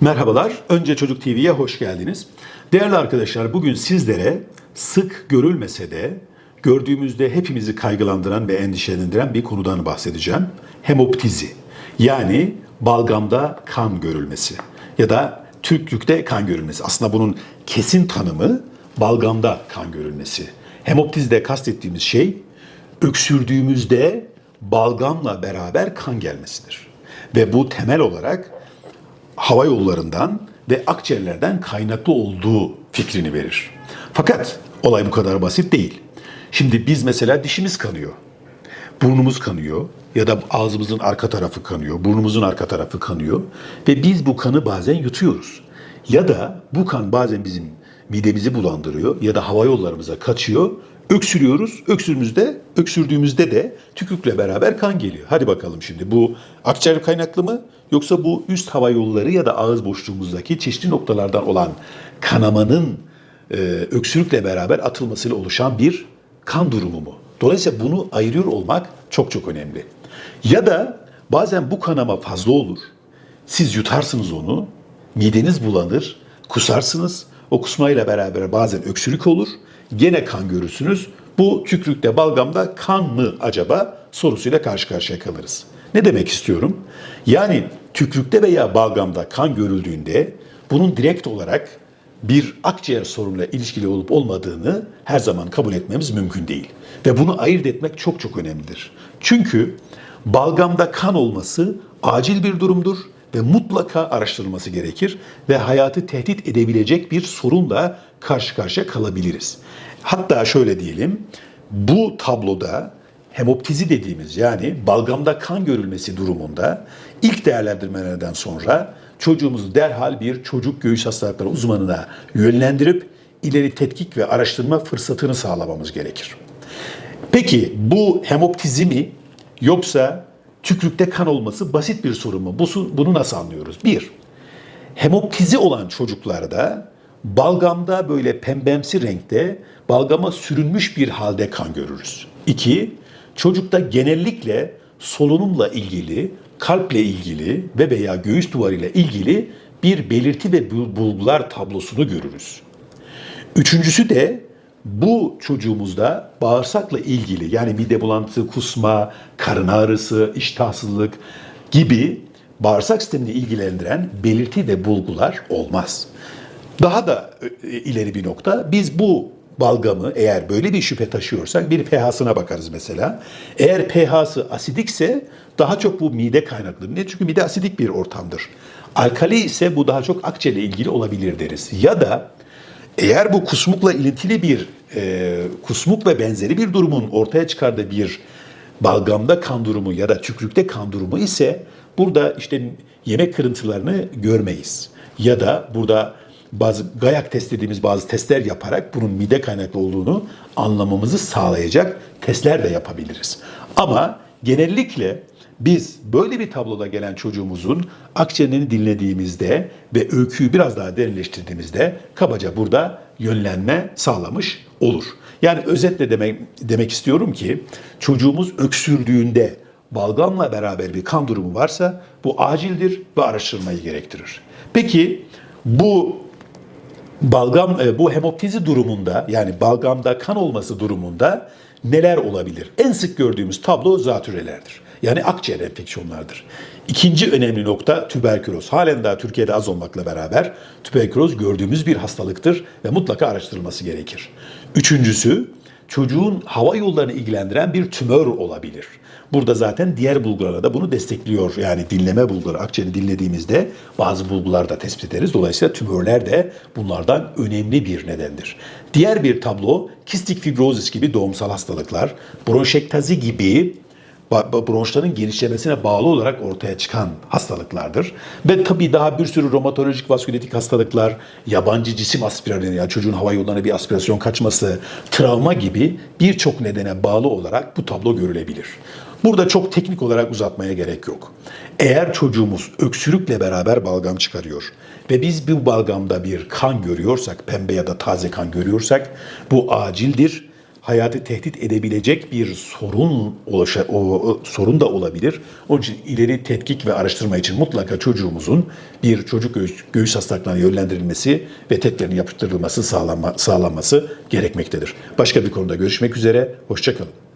Merhabalar, Önce Çocuk TV'ye hoş geldiniz. Değerli arkadaşlar, bugün sizlere sık görülmese de gördüğümüzde hepimizi kaygılandıran ve endişelendiren bir konudan bahsedeceğim. Hemoptizi, yani balgamda kan görülmesi ya da Türklükte kan görülmesi. Aslında bunun kesin tanımı balgamda kan görülmesi. Hemoptizde kastettiğimiz şey öksürdüğümüzde balgamla beraber kan gelmesidir. Ve bu temel olarak hava yollarından ve akciğerlerden kaynaklı olduğu fikrini verir. Fakat olay bu kadar basit değil. Şimdi biz mesela dişimiz kanıyor. Burnumuz kanıyor ya da ağzımızın arka tarafı kanıyor, burnumuzun arka tarafı kanıyor ve biz bu kanı bazen yutuyoruz. Ya da bu kan bazen bizim midemizi bulandırıyor ya da hava yollarımıza kaçıyor. Öksürüyoruz. Öksürümüzde, öksürdüğümüzde de tükürükle beraber kan geliyor. Hadi bakalım şimdi bu akciğer kaynaklı mı yoksa bu üst hava yolları ya da ağız boşluğumuzdaki çeşitli noktalardan olan kanamanın e, öksürükle beraber atılmasıyla oluşan bir kan durumu mu? Dolayısıyla bunu ayırıyor olmak çok çok önemli. Ya da bazen bu kanama fazla olur. Siz yutarsınız onu, mideniz bulanır, kusarsınız. O kusmayla beraber bazen öksürük olur. Gene kan görürsünüz. Bu tükrükte, balgamda kan mı acaba sorusuyla karşı karşıya kalırız. Ne demek istiyorum? Yani tükrükte veya balgamda kan görüldüğünde bunun direkt olarak bir akciğer sorunuyla ilişkili olup olmadığını her zaman kabul etmemiz mümkün değil. Ve bunu ayırt etmek çok çok önemlidir. Çünkü balgamda kan olması acil bir durumdur ve mutlaka araştırılması gerekir ve hayatı tehdit edebilecek bir sorunla karşı karşıya kalabiliriz. Hatta şöyle diyelim, bu tabloda hemoptizi dediğimiz yani balgamda kan görülmesi durumunda ilk değerlendirmelerden sonra çocuğumuzu derhal bir çocuk göğüs hastalıkları uzmanına yönlendirip ileri tetkik ve araştırma fırsatını sağlamamız gerekir. Peki bu hemoptizi mi yoksa tükrükte kan olması basit bir sorun mu? Bu- Bunu nasıl anlıyoruz? Bir, hemoptizi olan çocuklarda balgamda böyle pembemsi renkte balgama sürünmüş bir halde kan görürüz. İki, çocukta genellikle solunumla ilgili, kalple ilgili ve veya göğüs duvarıyla ilgili bir belirti ve bul- bulgular tablosunu görürüz. Üçüncüsü de bu çocuğumuzda bağırsakla ilgili yani mide bulantısı, kusma, karın ağrısı, iştahsızlık gibi bağırsak sistemini ilgilendiren belirti ve bulgular olmaz. Daha da e, ileri bir nokta biz bu balgamı eğer böyle bir şüphe taşıyorsak bir pH'sına bakarız mesela. Eğer pH'sı asidikse daha çok bu mide kaynaklı. Niye? Çünkü mide asidik bir ortamdır. Alkali ise bu daha çok akciğerle ilgili olabilir deriz. Ya da eğer bu kusmukla ilintili bir e, kusmuk ve benzeri bir durumun ortaya çıkardığı bir balgamda kan durumu ya da tükrükte kan durumu ise burada işte yemek kırıntılarını görmeyiz. Ya da burada bazı gayak test dediğimiz bazı testler yaparak bunun mide kaynaklı olduğunu anlamamızı sağlayacak testler de yapabiliriz. Ama genellikle biz böyle bir tabloda gelen çocuğumuzun akciğerini dinlediğimizde ve öyküyü biraz daha derinleştirdiğimizde kabaca burada yönlenme sağlamış olur. Yani özetle demek, demek istiyorum ki çocuğumuz öksürdüğünde balgamla beraber bir kan durumu varsa bu acildir ve araştırmayı gerektirir. Peki bu balgam e, bu hemoptizi durumunda yani balgamda kan olması durumunda neler olabilir? En sık gördüğümüz tablo zatürelerdir. Yani akciğer enfeksiyonlardır. İkinci önemli nokta tüberküloz. Halen daha Türkiye'de az olmakla beraber tüberküloz gördüğümüz bir hastalıktır ve mutlaka araştırılması gerekir. Üçüncüsü çocuğun hava yollarını ilgilendiren bir tümör olabilir. Burada zaten diğer bulgulara da bunu destekliyor. Yani dinleme bulguları, akciğeri dinlediğimizde bazı bulgular da tespit ederiz. Dolayısıyla tümörler de bunlardan önemli bir nedendir. Diğer bir tablo kistik fibrozis gibi doğumsal hastalıklar, bronşektazi gibi bronşların genişlemesine bağlı olarak ortaya çıkan hastalıklardır. Ve tabii daha bir sürü romatolojik vaskülitik hastalıklar, yabancı cisim aspirasyonu, yani çocuğun hava yollarına bir aspirasyon kaçması, travma gibi birçok nedene bağlı olarak bu tablo görülebilir. Burada çok teknik olarak uzatmaya gerek yok. Eğer çocuğumuz öksürükle beraber balgam çıkarıyor ve biz bu balgamda bir kan görüyorsak, pembe ya da taze kan görüyorsak bu acildir hayatı tehdit edebilecek bir sorun oluşa, o, o sorun da olabilir. Onun için ileri tetkik ve araştırma için mutlaka çocuğumuzun bir çocuk göğüs, göğüs hastalıklarına yönlendirilmesi ve tedbirlerin yaptırılması sağlanma, sağlanması gerekmektedir. Başka bir konuda görüşmek üzere. Hoşçakalın.